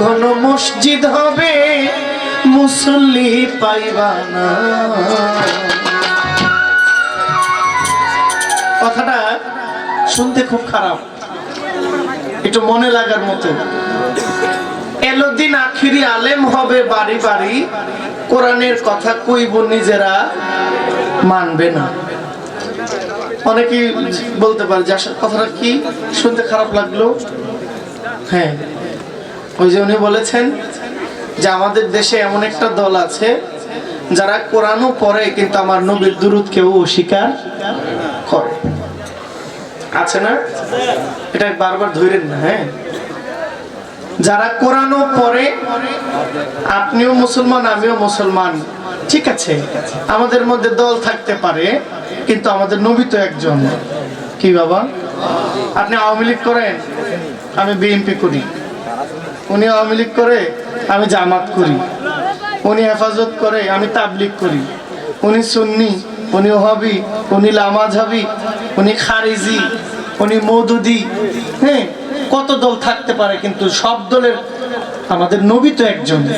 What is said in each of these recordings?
ঘন মসজিদ হবে, মুসল্লি পাইবা না। কথাটা শুনতে খুব খারাপ। একটু মনে লাগার মতো। এলো দিন আখিরি আলেম হবে বাড়ি বাড়ি, কোরআনের কথা কইব নিজেরা, মানবে না। অনেকেই বলতে পারে যে কথাটা কি? শুনতে খারাপ লাগল? হ্যাঁ। ওই যে উনি বলেছেন যে আমাদের দেশে এমন একটা দল আছে যারা কোরআনও পড়ে, কিন্তু আমার নবীর দুরুদ কেউ অস্বীকার করে। আছে না? এটা বারবার ধরেন না হ্যাঁ? যারা কোরআনও পড়ে, আপনিও মুসলমান, আমিও মুসলমান, ঠিক আছে? আমাদের মধ্যে দল থাকতে পারে, কিন্তু আমাদের নবী তো একজন। কি বাবা? আপনি আওয়ামী লীগ করেন? আমি বিএনপি করি। উনি আওয়ামী লীগ করে, আমি জামাত করি। উনি হেফাজত করে, আমি তাবলিগ করি। উনি সুন্নি, উনি ওহাবি, উনি লামাজ লামাঝাবি, উনি খারিজি, উনি মৌদুদি। হ্যাঁ কত দল থাকতে পারে কিন্তু সব দলের আমাদের নবী তো একজন।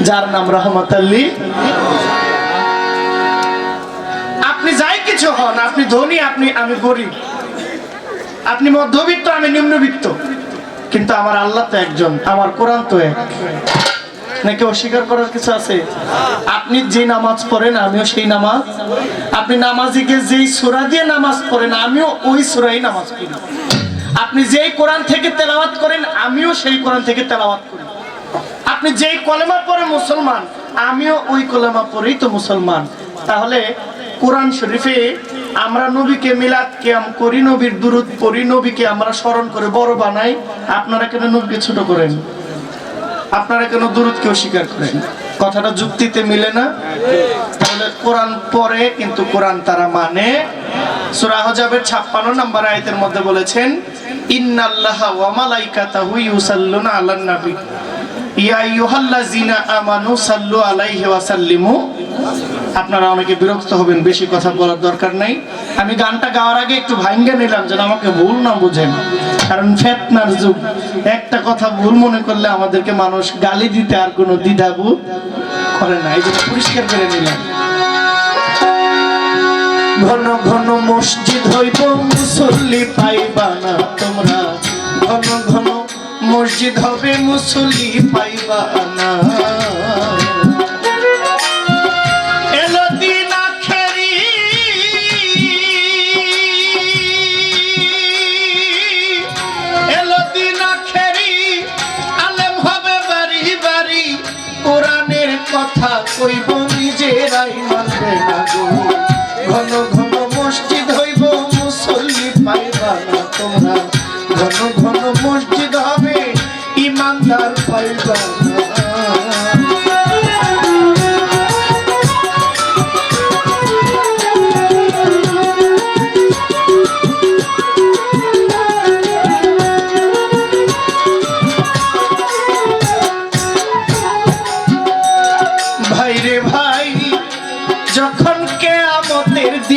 যার নাম রহমত আল্লী আপনি যাই কিছু হন, আপনি ধনী, আপনি, আমি গরিব। আপনি মধ্যবিত্ত, আমি নিম্নবিত্ত। কিন্তু আমার আল্লাহ তো একজন, আমার কোরআন তো এক। নাকি অস্বীকার করার কিছু আছে? আপনি যে নামাজ পড়েন, আমিও সেই নামাজ। আপনি নামাজিকে যেই সুরা দিয়ে নামাজ পড়েন, আমিও ওই সুরাই নামাজ পড়ি। আপনি যেই কোরআন থেকে তেলাওয়াত করেন, আমিও সেই কোরআন থেকে তেলাওয়াত করি। আপনি যেই কলেমা পড়ে মুসলমান, আমিও ওই কলেমা পড়েই তো মুসলমান। তাহলে কোরআন শরীফে আমরা নবীকে মিলাদ কিয়াম করি, নবীর দুরুদ পড়ি, নবীকে আমরা স্মরণ করে বড় বানাই। আপনারা কেন নবীকে ছোট করেন? আপনারা কেন দুরুদকে অস্বীকার করেন? কথাটা যুক্তিতে মিলে না? তাহলে কোরআন পড়ে, কিন্তু কোরআন তারা মানে সূরা হজাবের 56 নম্বর আয়াতের মধ্যে বলেছেন, ইন্নাল্লাহা ওয়া মালাইকাতাহু ইউসাল্লুনা আলান নবী। আপনারা অনেকে বিরক্ত হবেন, বেশি কথা বলার দরকার আমি গানটা গাওয়ার আগে একটু ভাঙ্গে নিলাম যেন আমাকে ভুল না বুঝেন। কারণ ফেতনার যুগ। একটা কথা ভুল মনে করলে আমাদেরকে মানুষ গালি দিতে আর কোনো দ্বিধাবোধ করে না। এই জন্য পরিষ্কার করে নিলাম। ঘন ঘন মসজিদ হইব, মুসল্লি পাইবা না তোমরা। ঘন ঘন মসজিদ হবে মুসলি পাইবা না।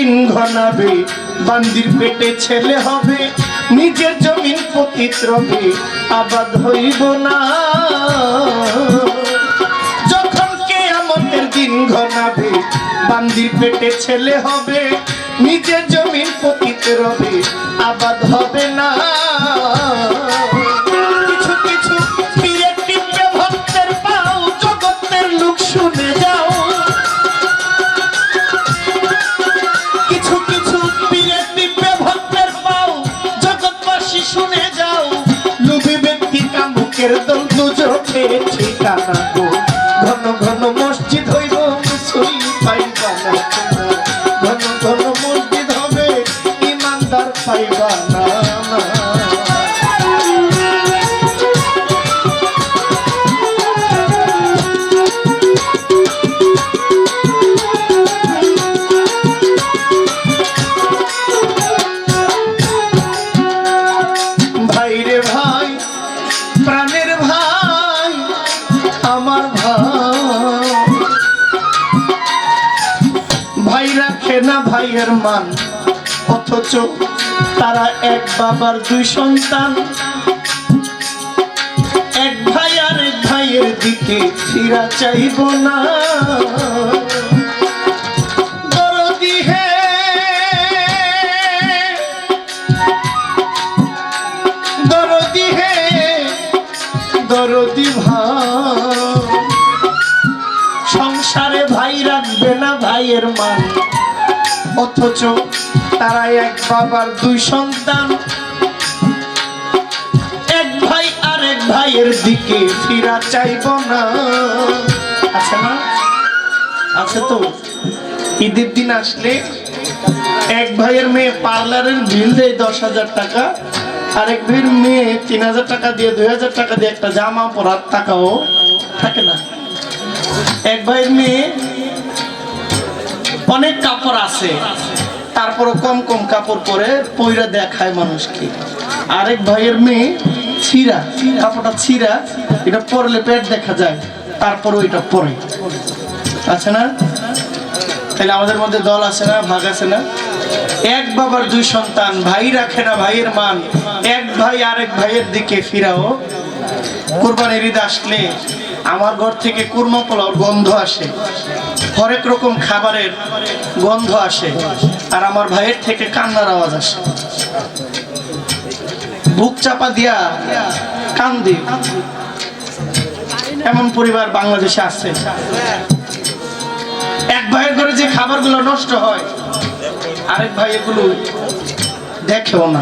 দিন ঘনাবে, বান্দির পেটে ছেলে হবে, নিজের জমিন পতিত রবে আবাদ হইব না। যখন কেয়ামতের দিন ঘনাবে, বান্দির পেটে ছেলে হবে, নিজের জমিন পতিত রবে আবাদ হবে না। শুনে যাও। লোভী ব্যক্তি কামুকের দল দুজকে ঠিকানা গো। ঘন ঘন মসজিদ হইব ভাইয়ের মান, অথচ তারা এক বাবার দুই সন্তান। এক ভাই আর এক ভাইয়ের দিকে ফিরা চাইব না। অথচ তারা এক বাবার দুই সন্তান। এক ভাই আর এক ভাইয়ের দিকে ফিরা চাইব না। আছে না? আছে তো। ঈদের দিন আসলে এক ভাইয়ের মেয়ে পার্লারের বিল দেয় দশ হাজার টাকা, আরেক ভাইয়ের মেয়ে তিন হাজার টাকা দিয়ে, দুই হাজার টাকা দিয়ে একটা জামা পরার টাকাও থাকে না। এক ভাইয়ের মেয়ে অনেক কাপড় আছে তারপরও কম কম কাপড় পরে পইরা দেখায় মানুষকে। আরেক ভাইয়ের মেয়ে ছিঁড়া, কাপড়টা ছিঁড়া, এটা পরলে পেট দেখা যায়, তারপরও এটা পরে। আছে না? তাহলে আমাদের মধ্যে দল আছে না, ভাগ আছে না? এক বাবার দুই সন্তান, ভাই রাখে না ভাইয়ের মান। এক ভাই আরেক ভাইয়ের দিকে ফিরাও। কোরবানির ঈদ আসলে আমার ঘর থেকে কুরমা পোলাওর গন্ধ আসে। হরেক রকম খাবারের গন্ধ আসে। আর আমার ভাইয়ের থেকে কান্নার আওয়াজ আসে। বুক চাপা দিয়া কান্দি। এমন পরিবার বাংলাদেশে আছে। এক ভাইয়ের ঘরে যে খাবারগুলো নষ্ট হয়, আরেক ভাই এগুলো দেখেও না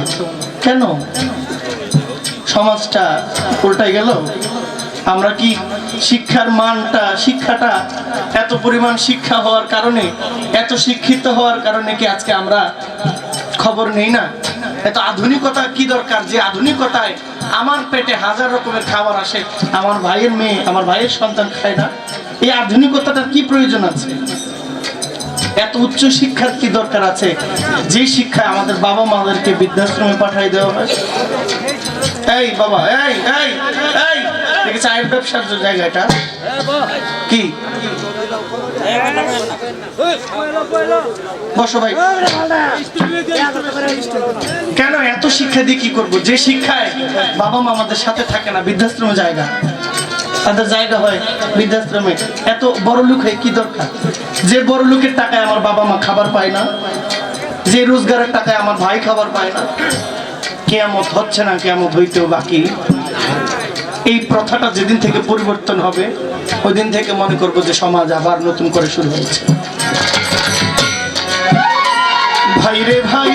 কেন? সমাজটা উল্টাই গেল। আমরা কি শিক্ষার মানটা, শিক্ষাটা এত পরিমাণ শিক্ষা হওয়ার কারণে, এত শিক্ষিত হওয়ার কারণে কি আজকে আমরা খবর নেই না? এত আধুনিকতা কি দরকার? যে আধুনিকতায় আমার পেটে হাজার রকমের খাবার আসে, আমার ভাইয়ের মেয়ে, আমার ভাইয়ের সন্তান খায় না? এই আধুনিকতাটার কি প্রয়োজন আছে? এত উচ্চ শিক্ষার কি দরকার আছে? যে শিক্ষায় আমাদের বাবা মাদেরকে বৃদ্ধাশ্রমে পাঠিয়ে দেওয়া হয়। এই বাবা এই এই এই দেখি চায়ের ব্যবসার যে জায়গাটা। কি? কেন এত শিক্ষা দিয়ে কি করব? যে শিক্ষায় বাবা মা আমাদের সাথে থাকে না, বৃদ্ধাশ্রমে জায়গা। তাদের জায়গা হয় বৃদ্ধাশ্রমে। এত বড় লোক হয়ে কি দরকার? যে বড় লোকের টাকায় আমার বাবা মা খাবার পায় না, যে রোজগারের টাকায় আমার ভাই খাবার পায় না, কেয়ামত হচ্ছে না, কেয়ামত হইতেও বাকি। এই প্রথাটা যেদিন থেকে পরিবর্তন হবে ওই দিন থেকে মনে করব যে সমাজ আবার নতুন করে শুরু হয়েছে। ভাই রে ভাই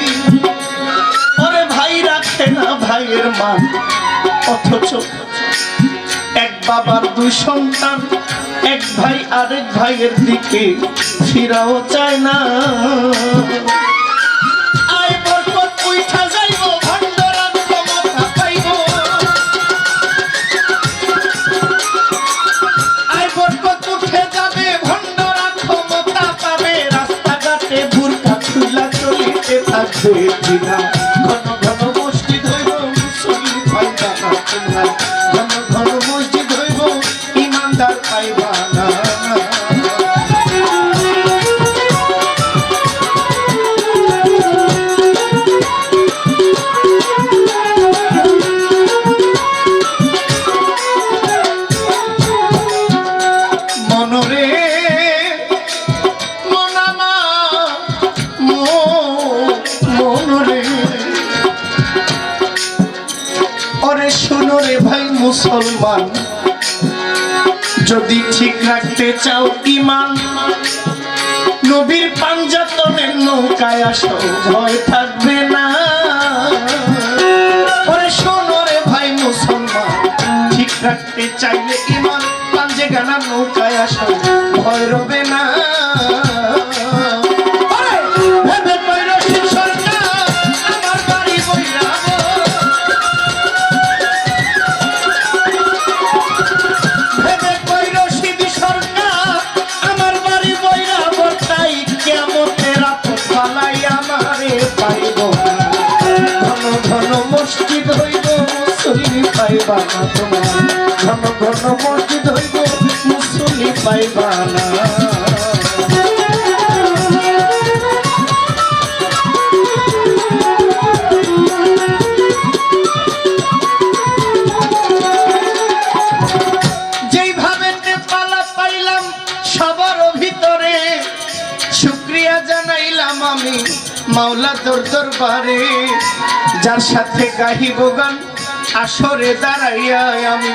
ওরে ভাই রাখে না ভাইয়ের মান। অথচ এক বাবার দুই সন্তান, এক ভাই আরেক ভাইয়ের দিকে ফিরাও চায় না। চলিতে থাকবে দিনা যদি ঠিক রাখতে চাও ইমান নবীর পাঞ্জাতনের নৌকায় আসো, ভয় থাকবে না। রাখতে চাইলে ইমান পাঞ্জে গানা নৌকায় আসা, ভয় রবে না। যেইভাবে তোমার ঘন ঘন মসজিদ হইব মুসলি পাইবা না মাওলা তোর দরবারে, যার সাথে গাহিব গান আসরে দাঁড়াইয়া আমি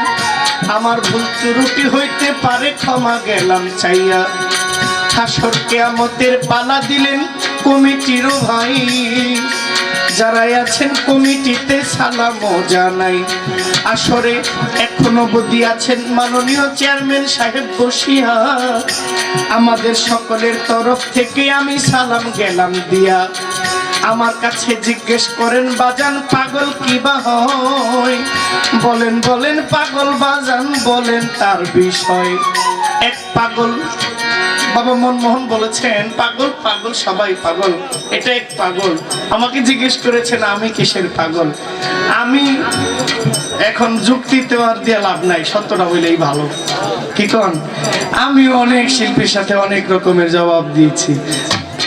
আমার ভুল ত্রুটি হইতে পারে ক্ষমা গেলাম চাইয়া। হাসর কেয়ামতের পালা দিলেন কমিটির ভাই। যারা আছেন কমিটিতে সালামও জানাই। আসরে এখনও বদি আছেন মাননীয় চেয়ারম্যান সাহেব বসিয়া। আমাদের সকলের তরফ থেকে আমি সালাম গেলাম দিয়া। আমার কাছে জিজ্ঞেস করেন, বাজান পাগল কি বা হয়? বলেন বলেন পাগল বাজান, বলেন তার বিষয়। এক পাগল, বাবা মনমোহন বলেছেন, পাগল পাগল, সবাই পাগল। এটা এক পাগল। আমাকে জিজ্ঞেস করেছেন, আমি কিসের পাগল? আমি এখন যুক্তিতে আর দিয়ে লাভ নাই, সত্যটা হইলেই ভালো। কি কন? আমি অনেক শিল্পীর সাথে অনেক রকমের জবাব দিয়েছি।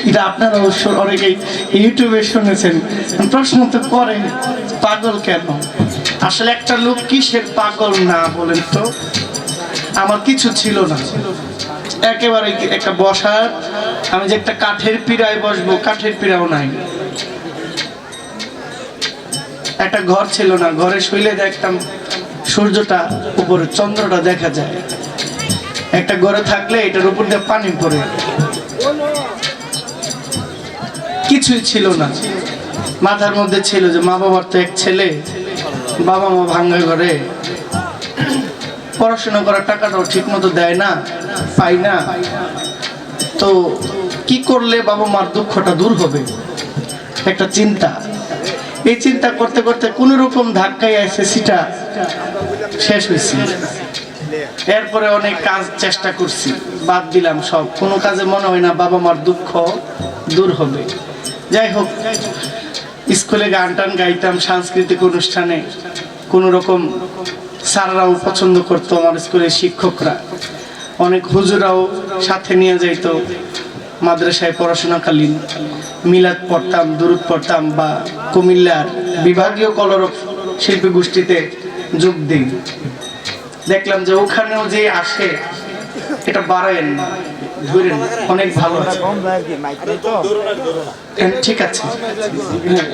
এটা আপনারা অবশ্য অনেকেই ইউটিউবে শুনেছেন। প্রশ্ন তো করেন, পাগল কেন? আসলে একটা লোক কিসের পাগল না বলেন তো? আমার কিছু ছিল না। একেবারে একটা বসার আমি যে একটা কাঠের পিড়ায় বসবো, কাঠের পিড়াও নাই। একটা ঘর ছিল না, ঘরে শুইলে দেখতাম সূর্যটা উপরে, চন্দ্রটা দেখা যায়। একটা ঘরে থাকলে এটার উপর দিয়ে পানি পড়ে। কিছুই ছিল না। মাথার মধ্যে ছিল যে মা বাবার তো এক ছেলে, বাবা মা ভাঙ্গা ঘরে। পড়াশোনা করার টাকাটাও ঠিক মতো দেয় না পাই না। তো কি করলে বাবা মার দুঃখটা দূর হবে? একটা চিন্তা। এই চিন্তা করতে করতে কোন রকম ধাক্কাই ধাক্কায় এসএসসিটা শেষ হয়েছে। এরপরে অনেক কাজ চেষ্টা করছি, বাদ দিলাম সব। কোনো কাজে মনে হয় না বাবা মার দুঃখ দূর হবে। যাই হোক, স্কুলে গান টান গাইতাম, সাংস্কৃতিক অনুষ্ঠানে কোনো রকম স্যাররাও পছন্দ করতো আমার স্কুলের শিক্ষকরা। অনেক হুজুরাও সাথে নিয়ে যাইত, মাদ্রাসায় পড়াশোনাকালীন মিলাদ পড়তাম, দুরুদ পড়তাম বা কুমিল্লার বিভাগীয় কলরব শিল্পী গোষ্ঠীতে যোগ দিই। দেখলাম যে ওখানেও যে আসে, এটা বাড়ায়েন না। হ্যাঁ,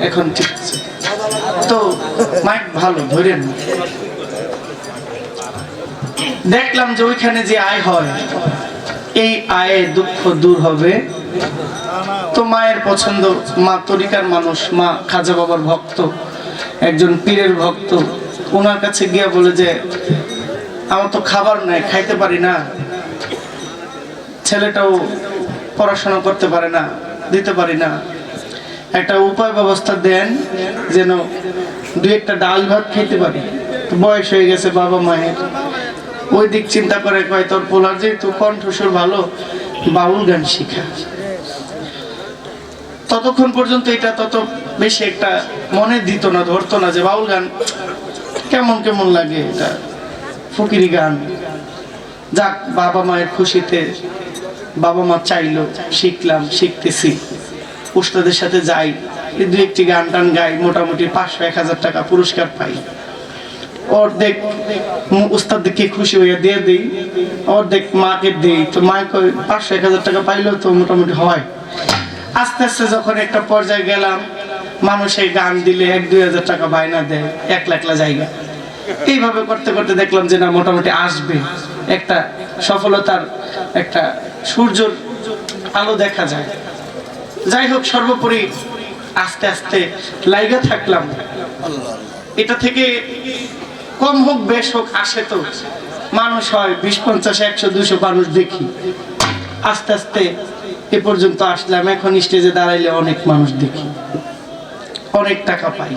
দেখলাম যে ওইখানে যে আয় হয় এই আয়ে দুঃখ দূর হবে। তো মায়ের পছন্দ মা তরিকার মানুষ মা খাজা বাবার ভক্ত একজন পীরের ভক্ত ওনার কাছে গিয়া বলে যে আমার তো খাবার নাই খাইতে পারি না। ছেলেটাও পড়াশোনা করতে পারে না, দিতে পারি না। একটা উপায় ব্যবস্থা দেন যেন দু একটা ডাল ভাত খেতে পারি। বয়স হয়ে গেছে বাবা মায়ের। ওই দিক চিন্তা করে কয়, তোর পোলার যেহেতু কণ্ঠস্বর ভালো, বাউল গান শিখা। ততক্ষণ পর্যন্ত এটা তত বেশি একটা মনে দিত না, ধরতো না যে বাউল গান কেমন কেমন লাগে এটা, ফকিরি গান। যাক, বাবা মায়ের খুশিতে বাবা মা চাইলো, শিখলাম, শিখতেছি। উস্তাদের সাথে যাই দু একটি গান টান গাই, মোটামুটি পাঁচশো, এক হাজার টাকা পুরস্কার পাই। অর্ধেক উস্তাদকে খুশি হইয়া দিয়ে দিই, অর্ধেক মাকে দিই। তো মাকে পাঁচশো, এক হাজার টাকা পাইলেও তো মোটামুটি হয়। আস্তে আস্তে যখন একটা পর্যায়ে গেলাম, মানুষ এই গান দিলে এক, দুই হাজার টাকা বায়না দেয় এক লাখলা জায়গা। এইভাবে করতে করতে দেখলাম যে না, মোটামুটি আসবে। একটা সফলতার একটা সূর্যর আলো দেখা যায়। যাই হোক, সর্বোপরি আস্তে আস্তে লাইগা থাকলাম। এটা থেকে কম হোক, বেশ হোক, আসে তো। মানুষ হয় বিশ, পঞ্চাশ, একশো, দুশো মানুষ দেখি। আস্তে আস্তে এ পর্যন্ত আসলাম। এখন স্টেজে দাঁড়াইলে অনেক মানুষ দেখি। অনেক টাকা পাই।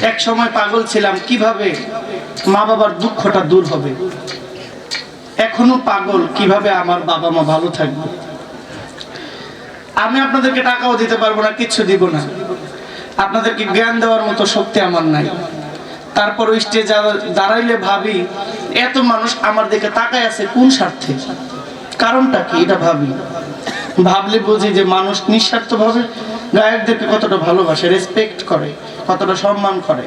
এক সময় পাগল ছিলাম। কীভাবে মা বাবার দুঃখটা দূর হবে? এখনও পাগল কীভাবে আমার বাবা মা ভালো থাকবে? আমি আপনাদেরকে টাকাও দিতে পারব না, কিচ্ছু দিব না। আপনাদেরকে জ্ঞান দেওয়ার মতো শক্তি আমার নাই। তারপর ওই স্টেজে দাঁড়াইলে ভাবি, এত মানুষ আমার দিকে তাকায় আছে কোন স্বার্থে? কারণটা কি? এটা ভাবি। ভাবলে বুঝি যে মানুষ নিঃস্বার্থ ভাবে গায়কদেরকে কতটা ভালোবাসে রেসপেক্ট করে, কতটা সম্মান করে।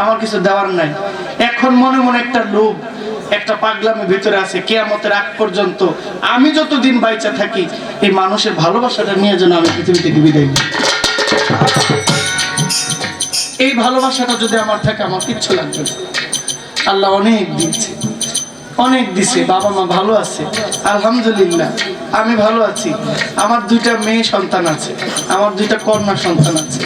আমার কিছু দেওয়ার নাই। এখন মনে মনে একটা লোভ একটা পাগলামি ভিতরে আছে, কেয়ামতের আগ পর্যন্ত। আমি যতদিন বাইচা থাকি, এই মানুষের ভালোবাসাটা নিয়ে যেন আমি পৃথিবী থেকে বিদায় এই ভালোবাসাটা যদি আমার থাকে, আমার কিচ্ছু লাগবে না। আল্লাহ অনেক দিচ্ছে অনেক দিছে, বাবা মা ভালো আছে, আলহামদুলিল্লাহ, আমি ভালো আছি। আমার দুইটা মেয়ে সন্তান আছে, আমার দুইটা কন্যা সন্তান আছে।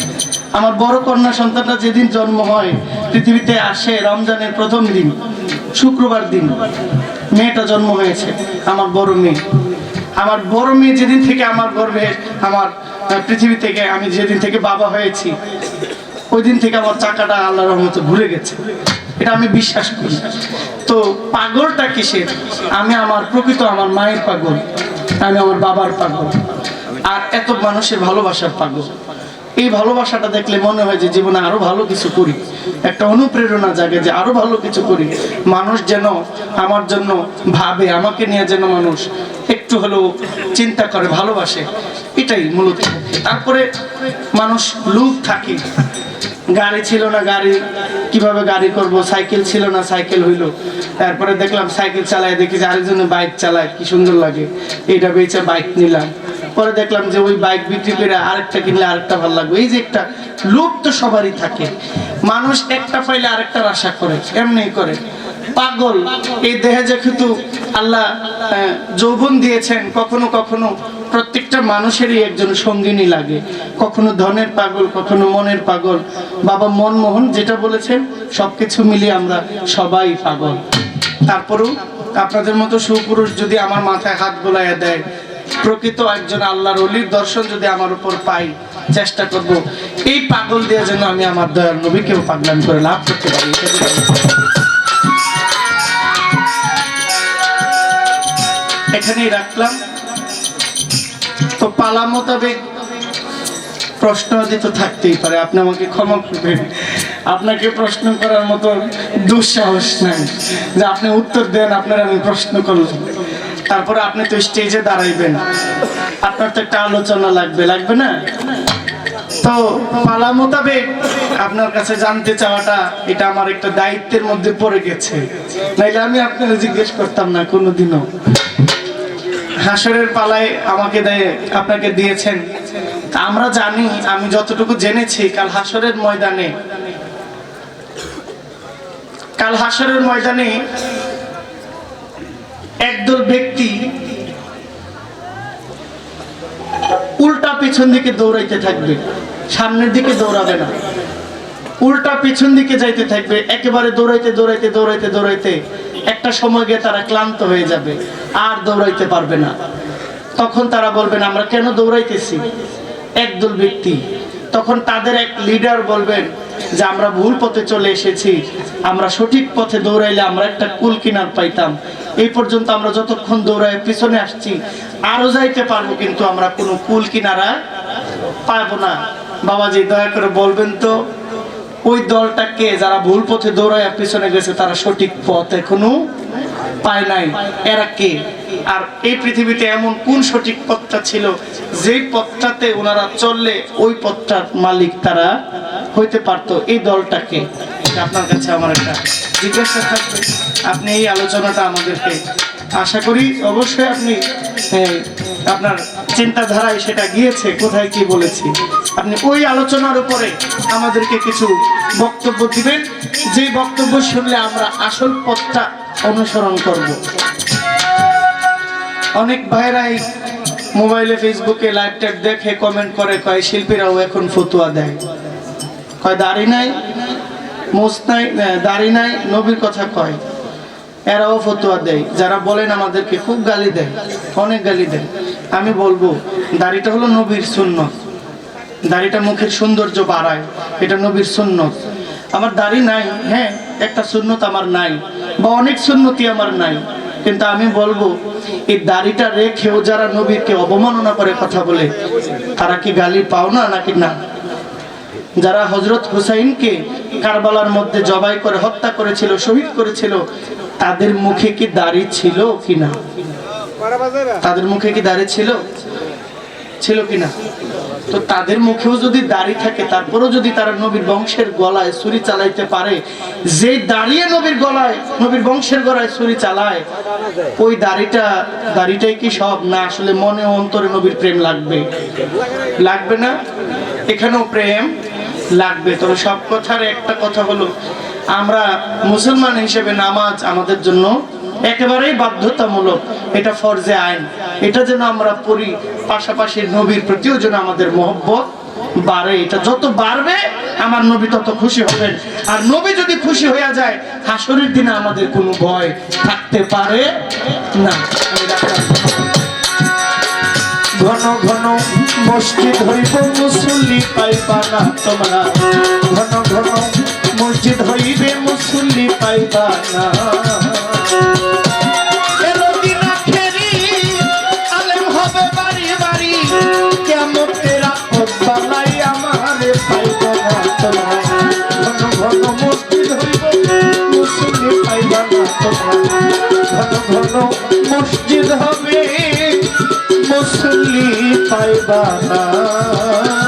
আমার বড় কন্যা সন্তানটা যেদিন জন্ম হয়, পৃথিবীতে আসে রমজানের প্রথম দিন, শুক্রবার দিন। মেয়েটা জন্ম হয়েছে, আমার বড় মেয়ে। আমার বড় মেয়ে যেদিন থেকে আমার গর্ভে, আমার পৃথিবী থেকে আমি যেদিন থেকে বাবা হয়েছি ওই দিন থেকে আমার চাকাটা আল্লাহর রহমতে ঘুরে গেছে। এটা আমি বিশ্বাস করি। তো পাগলটা কিসের? আমি আমার প্রকৃত আমার মায়ের পাগল, আমি আমার বাবার পাগল। আর এত মানুষের ভালোবাসার পাগল। এই ভালোবাসাটা দেখলে মনে হয় যে জীবনে আরও ভালো কিছু করি। একটা অনুপ্রেরণা জাগে যে আরও ভালো কিছু করি। মানুষ যেন আমার জন্য ভাবে, আমাকে নিয়ে যেন মানুষ একটু হলেও চিন্তা করে, ভালোবাসে। এটাই মূলত। তারপরে মানুষ লুক থাকে। গাড়ি ছিল না গাড়ি, কীভাবে গাড়ি করব? সাইকেল ছিল না সাইকেল হইল। তারপরে দেখলাম সাইকেল চালায় দেখি যে আরেকজনে বাইক চালায়, কি সুন্দর লাগে। এইটা বেচে বাইক নিলাম। পরে দেখলাম যে ওই বাইক বিক্রি করে আরেকটা কিনলে আরেকটা ভালো লাগবে। এই যে একটা লোভ তো সবারই থাকে। মানুষ একটা পাইলে আরেকটার আশা করে, এমনি করে। পাগল। এই দেহে যেহেতু আল্লাহ যৌবন দিয়েছেন, কখনো কখনো প্রত্যেকটা মানুষেরই একজন সঙ্গিনী লাগে। কখনো ধনের পাগল, কখনো মনের পাগল। বাবা মনমোহন যেটা বলেছেন, সবকিছু মিলিয়ে আমরা সবাই পাগল। তারপরেও আপনাদের মতো সুপুরুষ যদি আমার মাথায় হাত বোলাইয়া দেয় প্রকৃত একজন আল্লাহর অলির দর্শন যদি আমার উপর পাই, চেষ্টা করব। এই পাগল দিয়ে যেন আমি আমার দয়াল নবীকেও পাগলাম করে লাভ করতে পারি এখানেই রাখলাম। তো পালা মোতাবেক প্রশ্ন তো থাকতেই পারে, আপনি আমাকে ক্ষমা করবেন। আপনাকে প্রশ্ন করার মতো দুঃসাহস নাই। যে আপনি উত্তর দেন, আপনার আমি প্রশ্ন করলাম। তারপরে আপনি তো স্টেজে দাঁড়াইবেন। আপনার তো একটা আলোচনা লাগবে লাগবে না? তো পালা মোতাবেক আপনার কাছে জানতে চাওয়াটা, এটা আমার একটা দায়িত্বের মধ্যে পড়ে গেছে। নাইলে আমি আপনাকে জিজ্ঞেস করতাম না কোনোদিনও। হাসরের পালায় আমাকে দেয়, আপনাকে দিয়েছেন। আমরা জানি, আমি যতটুকু জেনেছি, কাল হাসরের ময়দানে, কাল হাসরের ময়দানে একদল ব্যক্তি উল্টা পিছন দিকে দৌড়াইতে থাকবে, সামনের দিকে দৌড়াবে না। উল্টা পিছন দিকে যাইতে থাকবে, একেবারে দৌড়াইতে দৌড়াইতে দৌড়াইতে দৌড়াইতে একটা সময় গিয়ে তারা ক্লান্ত হয়ে যাবে, আর দৌড়াইতে পারবে না। তখন তারা বলবেন আমরা কেন দৌড়াইতেছি? একদল ব্যক্তি। তখন তাদের এক লিডার বলবেন যে, আমরা ভুল পথে চলে এসেছি, আমরা সঠিক পথে দৌড়াইলে আমরা একটা কুল কিনার পাইতাম এই পর্যন্ত আমরা যতক্ষণ দৌড়ায় পিছনে আসছি, আরও যাইতে পারব, কিন্তু আমরা কোনো কুল কিনারা পাবো না। বাবাজি, দয়া করে বলবেন তো, ওই দলটাকে যারা ভুল পথে দৌড়ায় পিছনে গেছে, তারা সঠিক পথ এখনও পায় নাই। এরা কে? আর এই পৃথিবীতে এমন কোন সঠিক পথটা ছিল? যেই পথটাতে ওনারা চললে, ওই পথটার মালিক তারা হইতে পারতো। এই দলটাকে আপনার কাছে আমার একটা জিজ্ঞাসা থাকবে। আপনি এই আলোচনাটা আমাদেরকে আশা করি অবশ্যই আপনি আপনার চিন্তাধারায় সেটা গিয়েছে, কোথায় কি বলেছি। আপনি ওই আলোচনার উপরে আমাদেরকে কিছু বক্তব্য দিবেন। যে বক্তব্য শুনলে আমরা আসল পথটা অনুসরণ করব। অনেক ভাইরাই মোবাইলে, ফেসবুকে লাইভ ট্যাগ দেখে কমেন্ট করে, কয়, শিল্পীরাও এখন ফতুয়া দেয়। কয়, দাড়ি নাই। মোস নাই আহ, দাড়ি নাই নবীর কথা কয়। এরাও ফতুয়া দেয়। যারা বলেন আমাদেরকে খুব গালি দেয় অনেক গালি দেয়। আমি বলব দাড়িটা হলো নবীর সুন্নত। দাড়িটা মুখের সৌন্দর্য বাড়ায়। এটা নবীর সুন্নত। আমার দাড়ি নাই হ্যাঁ একটা সুন্নত আমার নাই বা অনেক সুন্নতি আমার নাই। কিন্তু আমি বলব এই দাড়িটা রেখেও যারা নবীরকে অবমাননা করে কথা বলে তারা কি গালি পাও না নাকি না? যারা হজরত হুসাইনকে কারবালার মধ্যে জবাই করে, হত্যা করেছিল, শহীদ করেছিল, তাদের মুখে কি দাড়ি ছিল কি না তাদের মুখে কি দাড়ি ছিল? ছিল কি না তো তাদের মুখেও যদি দাড়ি থাকে, তারপরেও যদি তারা নবীর বংশের গলায় ছুরি চালাইতে পারে, যে দাঁড়িয়ে নবীর গলায়, নবীর বংশের গলায় ছুরি চালায়, ওই দাড়িটা, দাড়িটাই কি সব? না, আসলে মনে অন্তরে নবীর প্রেম লাগবে। লাগবে না? এখানেও প্রেম। লাগবে। তবে সব কথার একটা কথা হলো, আমরা মুসলমান হিসেবে নামাজ আমাদের জন্য একেবারেই বাধ্যতামূলক। এটা ফরজে আইন। এটা যেন আমরা পড়ি, পাশাপাশি নবীর প্রতিও যেন আমাদের মহব্বত বাড়ে। এটা যত বাড়বে, আমার নবী তত খুশি হবেন। আর নবী যদি খুশি হয়ে যায়, হাসরের দিনে আমাদের কোনো ভয় থাকতে পারে না। ঘন ঘন মসজিদ হইব মুসল্লি পাইবা না তোমরা। ঘন ঘন মসজিদ হইবে মুসল্লি পাইবা না। ঘন ঘন মসজিদ হবে পাইবা না।